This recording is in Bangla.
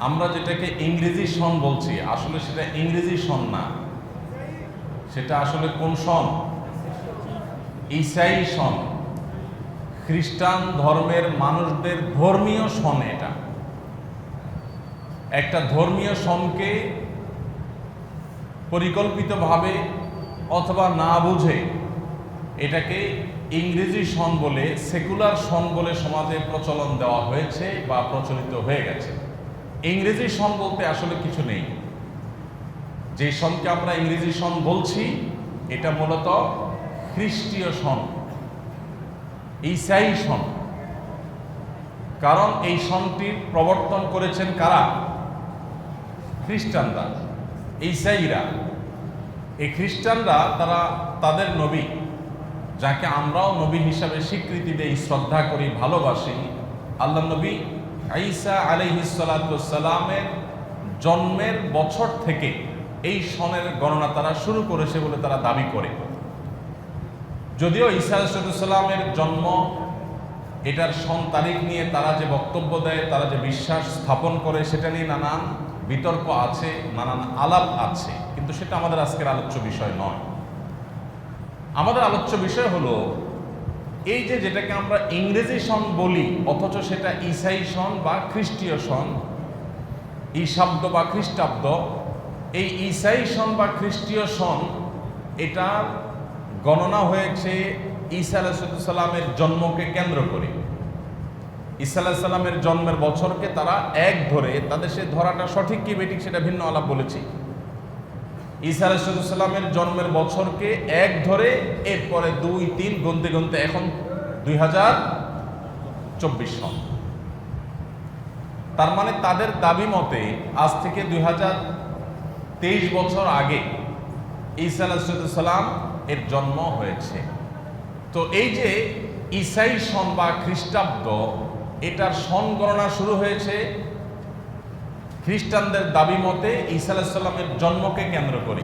আমরা যেটাকে ইংরেজি সন বলছি, আসলে সেটা ইংরেজি সন না। সেটা আসলে কোন সন? ইসাই সন। খ্রিস্টান ধর্মের মানুষদের ধর্মীয় সন এটা। একটা ধর্মীয় সনকে পরিকল্পিতভাবে অথবা না বুঝে এটাকে ইংরেজি সন বলে, সেকুলার সন বলে সমাজে প্রচলন দেওয়া হয়েছে বা প্রচলিত হয়ে গেছে। ইংরেজি সন বলতে আসলে কিছু নেই। যে সনকে আমরা ইংরেজি সন বলছি, এটা মূলত খ্রিস্টীয় সন ঈসাই সন কারণ এই সনটির প্রবর্তন করেছেন কারা? খ্রিস্টানরা, ঈসাইরা। এই খ্রিস্টানরা তারা তাদের নবী, যাকে আমরাও নবী হিসাবে স্বীকৃতি দেই, শ্রদ্ধা করি, ভালোবাসি। আল্লাহ নবী আইসা আলহিসালামের জন্মের বছর থেকে এই সনের গণনা তারা শুরু করেছে বলে তারা দাবি করে। যদিও ঈসা আলাইসালামের জন্ম, এটার সন তারিখ নিয়ে তারা যে বক্তব্য দেয়, তারা যে বিশ্বাস স্থাপন করে, সেটা নিয়ে নানান বিতর্ক আছে, নানান আলাপ আছে। কিন্তু সেটা আমাদের আজকের আলোচ্য বিষয় নয়। আমাদের আলোচ্য বিষয় হলো এই যে যেটাকে আমরা ইংরেজি সন বলি, অথচ সেটা ইসাই সন বা খ্রিস্টীয় সন ঈশাব্দ বা খ্রিস্টাব্দ, এই ইসাই সন বা খ্রিস্টীয় সন এটার গণনা হয়েছে ঈসা আলাহিসাল্লামের জন্মকে কেন্দ্র করে। ঈসা আলাহিসাল্লামের জন্মের বছরকে তারা এক ধরে, তাদের সে ধরাটা সঠিক কি বেঠিক সেটা ভিন্ন আলাপ বলেছি। ঈসা আলাহিসাল্লামের জন্মের বছরকে এক ধরে এরপরে দুই, তিন গুনতে গুনতে এখন দুই হাজার চব্বিশ সন। তার মানে তাদের দাবি মতে আজ থেকে দুই হাজার তেইশ বছর আগে ঈসা আলাহিসাল্লাম এর জন্ম হয়েছে। তো এই যে ইসাই সন বা খ্রিস্টাব্দ, এটার সন গণনা শুরু হয়েছে খ্রিস্টানদের দাবি মতে ঈসা আলাহিসাল্লামের জন্মকে কেন্দ্র করে।